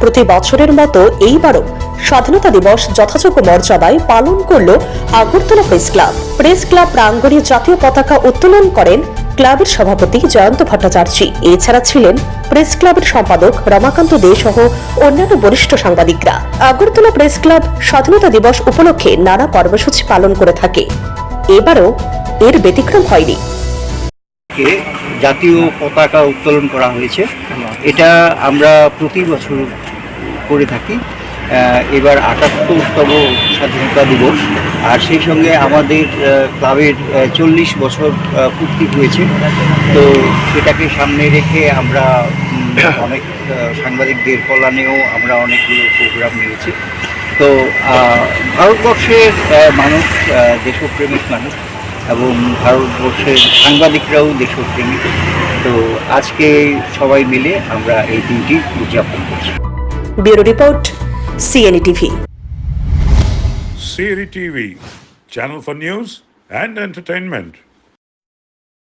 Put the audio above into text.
প্রতি বছরের মতো এইবারও স্বাধীনতা দিবস যথাযোগ্য মর্যাদায় পালন করল Agartala press club. Press club প্রাঙ্গণে জাতীয় পতাকা উত্তোলন করেন ক্লাবের সভাপতি জয়ন্ত ভট্টাচার্য। এছাড়া ছিলেন প্রেস ক্লাবের সম্পাদক রমাকান্ত দে সহ অন্যান্য বরিষ্ঠ সাংবাদিকরা। আগরতলা প্রেস ক্লাব স্বাধীনতা দিবস উপলক্ষে নানা কর্মসূচি পালন করে থাকে। এবারও এর ব্যতিক্রম হয়নি। জাতীয় পতাকা উত্তোলন করা হয়েছে, এটা আমরা প্রতি বছর করে থাকি। এবার আটাত্তরতম স্বাধীনতা দিবস। আর সেই সঙ্গে আমাদের ক্লাবের চল্লিশ বছর পূর্তি হয়েছে। তো সেটাকে সামনে রেখে আমরা অনেক সাংবাদিকদের কল্যাণেও আমরা অনেকগুলো প্রোগ্রাম নিয়েছি। তো ভারতবর্ষের মানুষ দেশপ্রেমিক মানুষ এবং ভারতবর্ষের সাংবাদিকরাও দেশপ্রেমিক। তো আজকে সবাই মিলে আমরা এই দিনটি উদযাপন করছি। Bureau report CNE TV CNE TV channel for news and entertainment